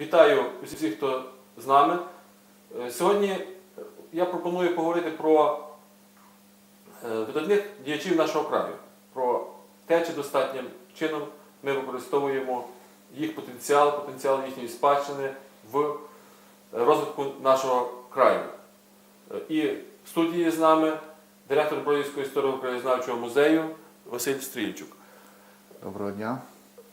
Вітаю усіх, хто з нами. Е, Сьогодні я пропоную поговорити про е, видатних діячів нашого краю, про те, чи достатнім чином ми використовуємо їх потенціал, потенціал їхньої спадщини в розвитку нашого краю. Е, І в студії з нами директор Бродівського історико-краєзнавчого музею Василь Стрільчук. Доброго дня.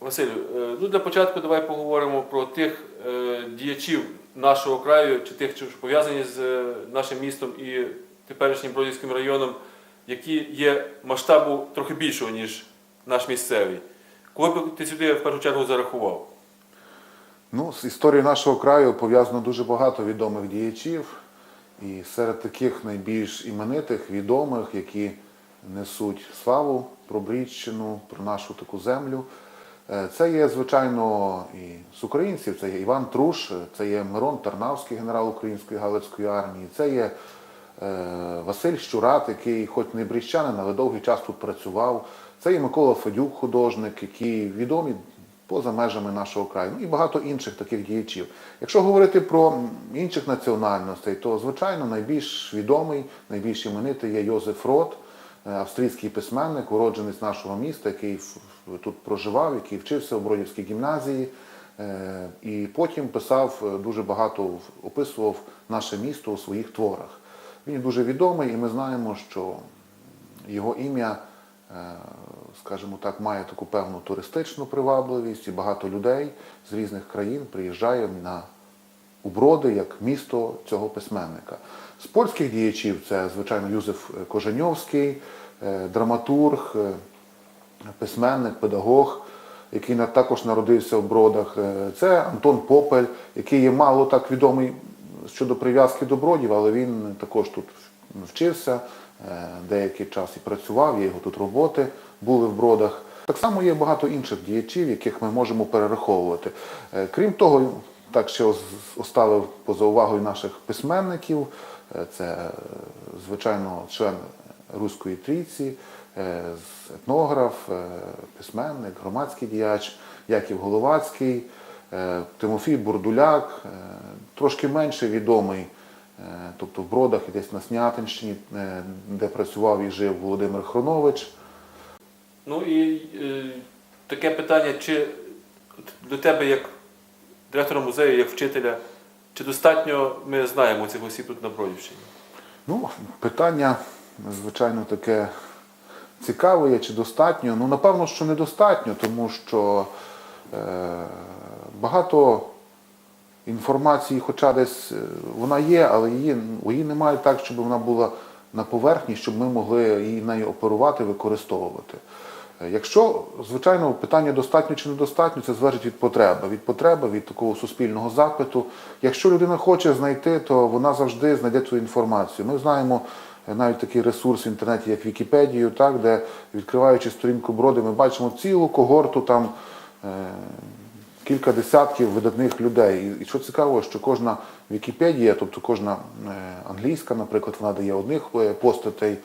Василю, е, ну для початку давай поговоримо про тих е, діячів нашого краю, чи тих, що пов'язані з е, нашим містом і теперішнім Бродівським районом, які є масштабу трохи більшого, ніж наш місцевий. Кого б ти сюди в першу чергу зарахував? Ну, з історією нашого краю пов'язано дуже багато відомих діячів. І серед таких найбільш іменитих, відомих, які несуть славу про Брідщину, про нашу таку землю. Е, Це є, звичайно, і з українців, це є Іван Труш, це є Мирон Тарнавський, генерал Української Галицької армії, це є е, Василь Щурат, який, хоч не бріщанин, але довгий час тут працював. Це є Микола Федюк, художник, який відомі поза межами нашого краю, ну і багато інших таких діячів. Якщо говорити про інших національностей, то звичайно найбільш відомий, найбільш іменитий є Йозеф Рот, е, австрійський письменник, уродженець нашого міста, який в- в- тут проживав, який вчився у Бродівській гімназії. е, І потім писав е, дуже багато, описував наше місто у своїх творах. Він дуже відомий, і ми знаємо, що його ім'я, е, скажімо так, має таку певну туристичну привабливість, і багато людей з різних країн приїжджає на Броди як місто цього письменника. З польських діячів це, звичайно, Юзеф Кожаньовський, е, драматург, е, письменник, педагог, який також народився в Бродах. Е, Це Антон Попель, який є мало так відомий щодо прив'язки до Бродів, але він також тут вчився, е, деякий час і працював, є його тут роботи були в Бродах. Так само є багато інших діячів, яких ми можемо перераховувати. Е, Крім того, так ще оставив поза увагою наших письменників. Е, Це, е, звичайно, член Руської трійці, е, етнограф, письменник, громадський діяч Яків Головацький, Тимофій Бурдуляк, трошки менше відомий, тобто в Бродах і десь на Снятинщині, де працював і жив Володимир Хронович. Ну і таке питання, чи до тебе як директора музею, як вчителя, чи достатньо ми знаємо цих осіб тут на Бродівщині? Ну, питання, звичайно, таке цікаве є, чи достатньо. Ну, напевно, що недостатньо, тому що е, багато інформації, хоча десь е, вона є, але її, її немає так, щоб вона була на поверхні, щоб ми могли її нею оперувати, використовувати. Е, Якщо, звичайно, питання достатньо чи недостатньо, це залежить від потреби, від потреби, від такого суспільного запиту. Якщо людина хоче знайти, то вона завжди знайде цю інформацію. Ми знаємо е, навіть такий ресурс в інтернеті, як Вікіпедію, так, де відкриваючи сторінку броди, ми бачимо цілу когорту там. е, Кілька десятків видатних людей. І- що цікаво, що кожна Вікіпедія, тобто кожна англійська, наприклад, вона дає одних постатей,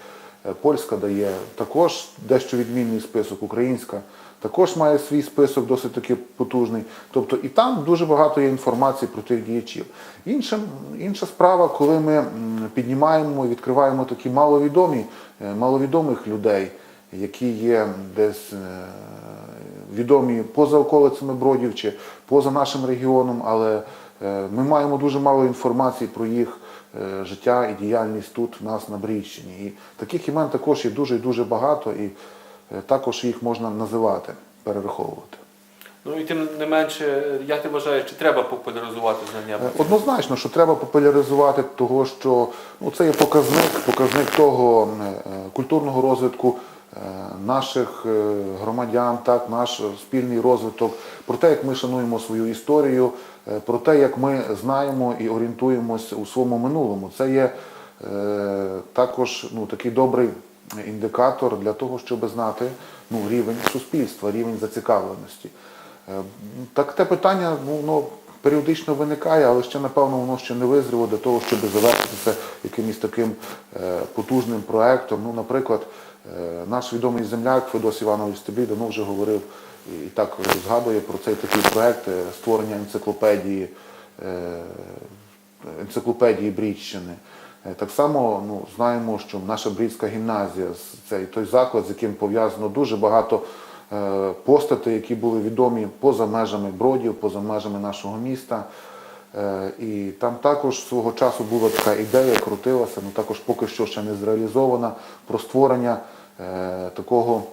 польська дає також дещо відмінний список, українська також має свій список, досить таки потужний. Тобто і там дуже багато є інформації про тих діячів. Інша, інша справа, коли ми піднімаємо і відкриваємо такі маловідомі, е, маловідомих людей, які є десь. е, відомі поза околицями Бродів чи поза нашим регіоном, але е, ми маємо дуже мало інформації про їх е, життя і діяльність тут в нас на Брійщині. І таких імен також є дуже і дуже багато, і е, також їх можна називати, перераховувати. Ну і тим не менше, як ти вважаєш, чи треба популяризувати знання? Е, Однозначно, що треба популяризувати того, що ну, це є показник, показник того е, е, культурного розвитку е, наших е, громадян, так, наш спільний розвиток, про те, як ми шануємо свою історію, е, про те, як ми знаємо і орієнтуємося у своєму минулому. Це є е, також ну, такий добрий індикатор для того, щоб знати ну, рівень суспільства, рівень зацікавленості. Е, Так те питання ну, воно періодично виникає, але ще напевно воно ще не визріло для того, щоб завершити це якимось таким е, потужним проектом. Ну, наприклад, е, наш відомий земляк Федос Іванович Стеблій давно вже говорив і так згадує про цей такий проект е, створення енциклопедії, е, енциклопедії Брідщини. Е, Так само ну, знаємо, що наша Брідська гімназія це той заклад, з яким пов'язано дуже багато е, постатей, які були відомі поза межами бродів, поза межами нашого міста. Е, І там також свого часу була така ідея, крутилася, ну також поки що ще не зреалізована, про створення е, такого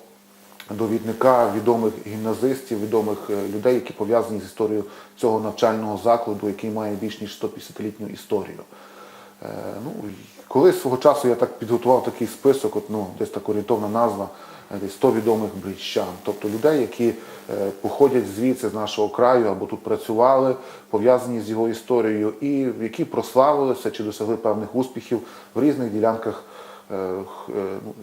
довідника відомих гімназистів, відомих е, людей, які пов'язані з історією цього навчального закладу, який має більш ніж 150-літню історію. Е, Ну, колись свого часу я так підготував такий список, от, ну, десь так орієнтовна назва, е, десь 100 відомих брідщан, тобто людей, які е, походять звідси з нашого краю або тут працювали, пов'язані з його історією, і які прославилися чи досягли певних успіхів в різних ділянках е, е,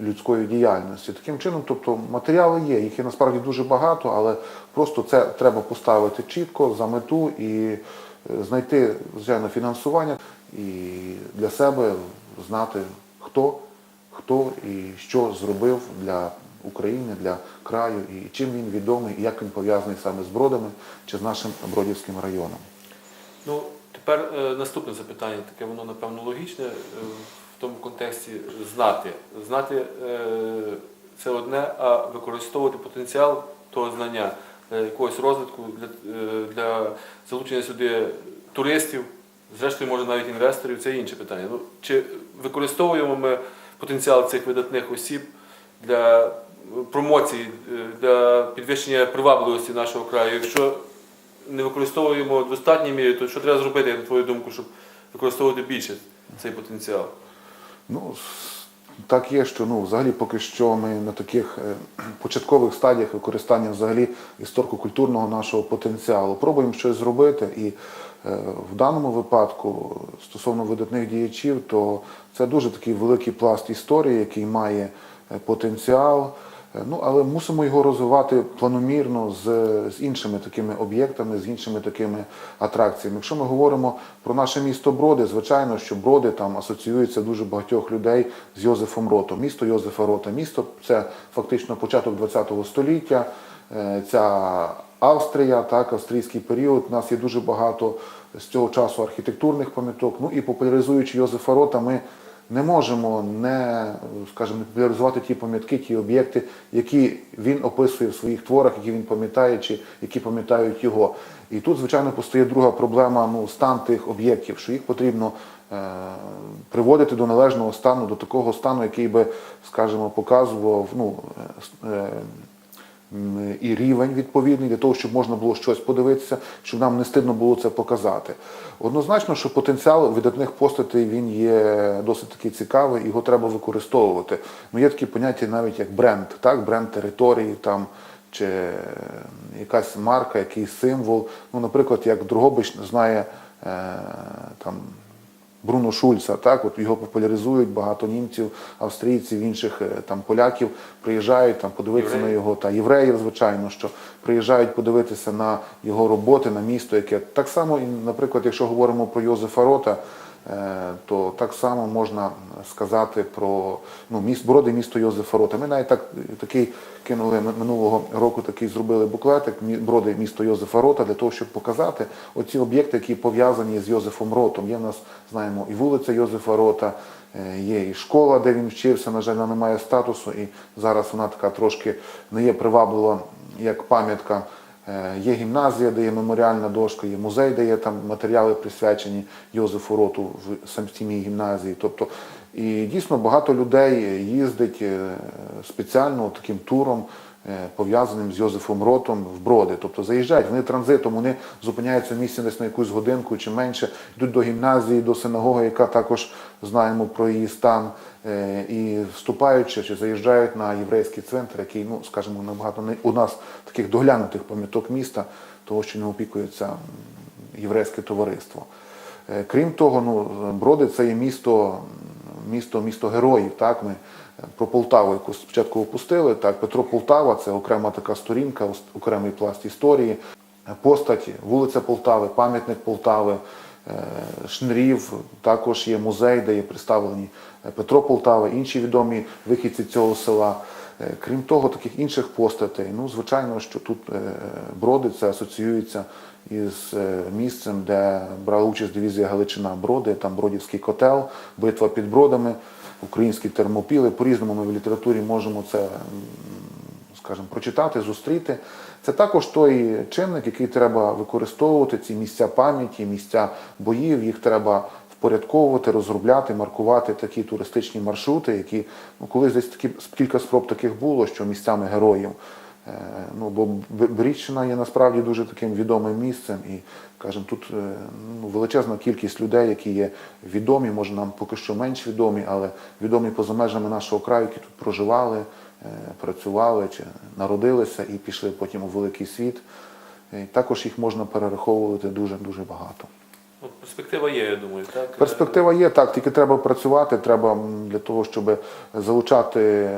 людської діяльності. Таким чином, тобто матеріали є, їх є насправді дуже багато, але просто це треба поставити чітко за мету і е, знайти звичайно фінансування і для себе знати, хто, хто і що зробив для України, для краю, і чим він відомий, і як він пов'язаний саме з Бродами чи з нашим Бродівським районом. Ну, тепер е, наступне запитання, таке воно, напевно, логічне е, тому контексті знати. Знати е, це одне, а використовувати потенціал того знання для якогось розвитку, для, е, для залучення сюди туристів, зрештою, може навіть інвесторів, це інше питання. Ну, чи використовуємо ми потенціал цих видатних осіб для промоції, е, для підвищення привабливості нашого краю? Якщо не використовуємо в достатній мірі, то що треба зробити, на твою думку, щоб використовувати більше цей потенціал? Ну, так є, що ну, взагалі поки що ми на таких е, початкових стадіях використання взагалі історико-культурного нашого потенціалу. Пробуємо щось зробити. І е, в даному випадку, стосовно видатних діячів, то це дуже такий великий пласт історії, який має е, потенціал. Е, Ну, але мусимо його розвивати планомірно з, з іншими такими об'єктами, з іншими такими атракціями. Якщо ми говоримо про наше місто Броди, звичайно, що Броди там асоціюються дуже багатьох людей з Йозефом Ротом. Місто Йозефа Рота. Місто це фактично початок ХХ століття. Е, Ця Австрія, так, австрійський період. У нас є дуже багато з цього часу архітектурних пам'яток. Ну і популяризуючи Йозефа Рота, ми не можемо не, скажімо, не популяризувати ті пам'ятки, ті об'єкти, які він описує в своїх творах, які він пам'ятає, чи які пам'ятають його. І тут, звичайно, постає друга проблема ну, стан тих об'єктів, що їх потрібно е, приводити до належного стану, до такого стану, який би, скажімо, показував ну, е, е, і рівень відповідний для того, щоб можна було щось подивитися, щоб нам не стидно було це показати. Однозначно, що потенціал видатних постатей він є досить такий цікавий, його треба використовувати. Ну, є такі поняття навіть як бренд, так? бренд території там. Чи якась марка, якийсь символ. Ну, наприклад, як Другобич знає е, там Бруно Шульца, так, от його популяризують багато німців, австрійців, інших е, там поляків приїжджають там подивитися Євреїв. на його та євреїв, звичайно, що приїжджають подивитися на його роботи, на місто, яке так само, і, наприклад, якщо говоримо про Йозефа Рота, то так само можна сказати про ну, міст Броди, місто Йозефа Рота. Ми навіть так такий кинули ми- минулого року, такий зробили буклетик «Мі- Броди, місто Йозефа Рота для того, щоб показати оці об'єкти, які пов'язані з Йозефом Ротом. Є в нас, знаємо, і вулиця Йозефа Рота, е, є і школа, де він вчився. На жаль, вона не має статусу, і зараз вона така трошки не є приваблива як пам'ятка. Е, Є гімназія, де є меморіальна дошка, є музей, де є там матеріали присвячені Йозефу Роту в сам- самій гімназії. Тобто, і дійсно багато людей їздить е, спеціально таким туром, е, пов'язаним з Йозефом Ротом в Броди. Тобто заїжджають, вони транзитом, вони зупиняються в місці десь на якусь годинку чи менше, йдуть до гімназії, до синагоги, яка також знаємо про її стан. Е, І вступаючи чи заїжджають на єврейський центр, який, ну скажімо, набагато не у нас таких доглянутих пам'яток міста, того, що не опікується єврейське товариство. Е, Крім того, ну Броди це є місто, місто, місто героїв. Так, ми про Полтаву, яку спочатку опустили. Так, Петро Полтава це окрема така сторінка, окремий пласт історії. Постаті, вулиця Полтави, пам'ятник Полтави, е, Шнрів, також є музей, де є представлені е, Петро Полтава, інші відомі вихідці цього села. Е, Крім того, таких інших постатей, ну, звичайно, що тут броди це асоціюється із місцем, де брала участь дивізія Галичина Броди, там Бродівський котел, битва під бродами, українські термопіли. По-різному ми в літературі можемо це скажімо, прочитати, зустріти. Це також той чинник, який треба використовувати, ці місця пам'яті, місця боїв, їх треба впорядковувати, розробляти, маркувати такі туристичні маршрути, які ну, колись десь такі кілька спроб таких було, що місцями героїв. Е, Ну, бо Б- Брідщина є насправді дуже таким відомим місцем, і кажемо, тут е, ну, величезна кількість людей, які є відомі, може нам поки що менш відомі, але відомі поза межами нашого краю, які тут проживали, працювали чи народилися і пішли потім у великий світ. І також їх можна перераховувати дуже дуже багато. Перспектива є, я думаю, так? Перспектива є так, тільки треба працювати. Треба для того, щоб залучати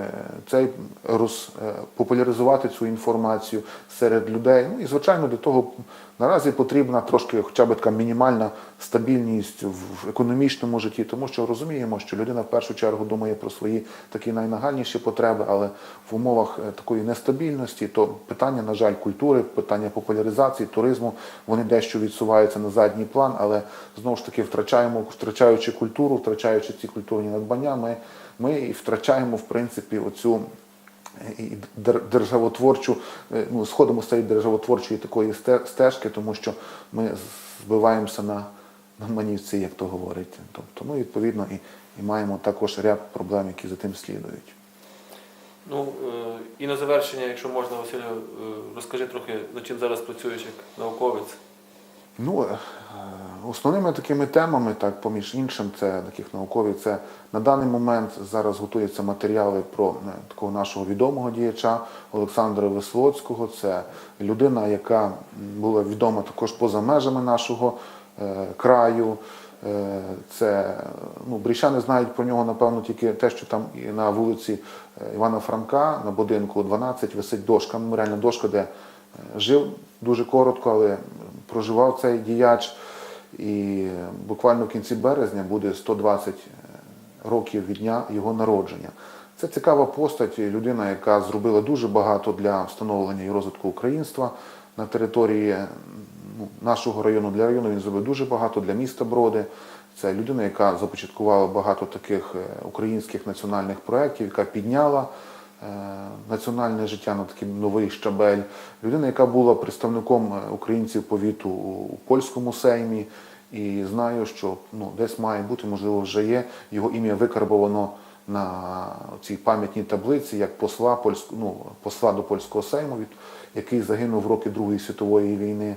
цей роз, е, популяризувати цю інформацію серед людей. Ну і звичайно, для того наразі потрібна трошки, хоча б така мінімальна стабільність в економічному житті, тому що розуміємо, що людина в першу чергу думає про свої такі найнагальніші потреби, але в умовах е, такої нестабільності, то питання, на жаль, культури, питання популяризації, туризму, вони дещо відсуваються на задній план, але знову ж таки втрачаємо, втрачаючи культуру, втрачаючи ці культурні надбання, ми, ми і втрачаємо в принципі оцю державотворчу, е, ну, сходимо з цієї державотворчої такої стежки, тому що ми збиваємося на, на манівці, як то говорить. Тобто, ну, відповідно, і, і маємо також ряд проблем, які за тим слідують. Ну, е, і на завершення, якщо можна, Василю, е, розкажи трохи, над чим зараз працюєш як науковець. Ну, е, основними такими темами, так, поміж іншим, це таких наукові, це на даний момент зараз готуються матеріали про е, такого нашого відомого діяча Олександра Веслоцького. Це людина, яка була відома також поза межами нашого е, краю. Е, Це ну, бріщани знають про нього, напевно, тільки те, що там на вулиці е, Івана Франка на будинку 12 висить дошка, меморіальна дошка, де жив дуже коротко, але проживав цей діяч. І буквально в кінці березня буде 120 років від дня його народження. Це цікава постать, людина, яка зробила дуже багато для встановлення і розвитку українства на території ну, нашого району. Для району він зробив дуже багато для міста Броди. Це людина, яка започаткувала багато таких е, українських національних проєктів, яка підняла е, національне життя на такий новий щабель. Людина, яка була представником е, українців повіту у польському сеймі. І знаю, що ну, десь має бути, можливо, вже є. Його ім'я викарбовано на цій пам'ятній таблиці як посла, польськ... ну, посла до польського сейму, який загинув в роки Другої світової війни.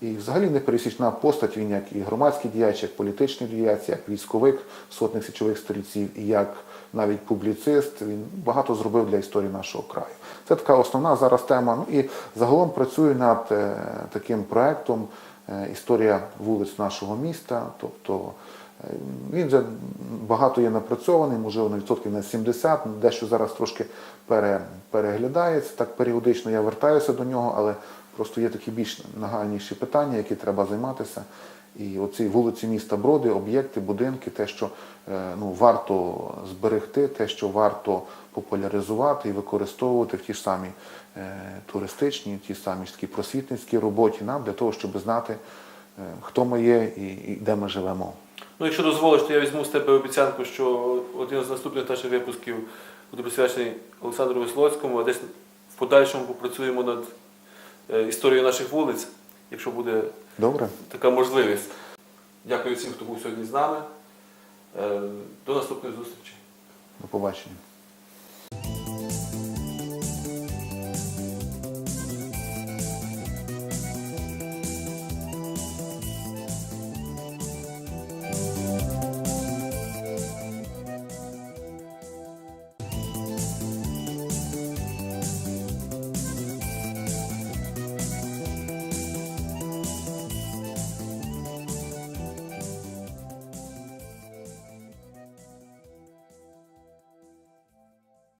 І взагалі непересічна постать, він як і громадський діяч, як політичний діяч, як військовик сотних січових стрільців, і як навіть публіцист. Він багато зробив для історії нашого краю. Це така основна зараз тема. Ну і загалом працюю над е, таким проектом е, Історія вулиць нашого міста. Тобто е, він вже багато є напрацьований, можливо, на відсотків на 70, дещо зараз трошки пере, переглядається. Так періодично я вертаюся до нього, але просто є такі більш нагальніші питання, які треба займатися. І оці вулиці міста Броди, об'єкти, будинки, те, що е, ну, варто зберегти, те, що варто популяризувати і використовувати в ті ж самі е, туристичній, ті самі такі просвітницькій роботі нам для того, щоб знати, е, хто ми є і, де ми живемо. Ну, якщо дозволиш, то я візьму з тебе обіцянку, що один з наступних наших випусків буде присвячений Олександру Веслоцькому, а десь в подальшому попрацюємо над історією наших вулиць, якщо буде Добре? така можливість. Дякую всім, хто був сьогодні з нами. Е, До наступної зустрічі. До побачення.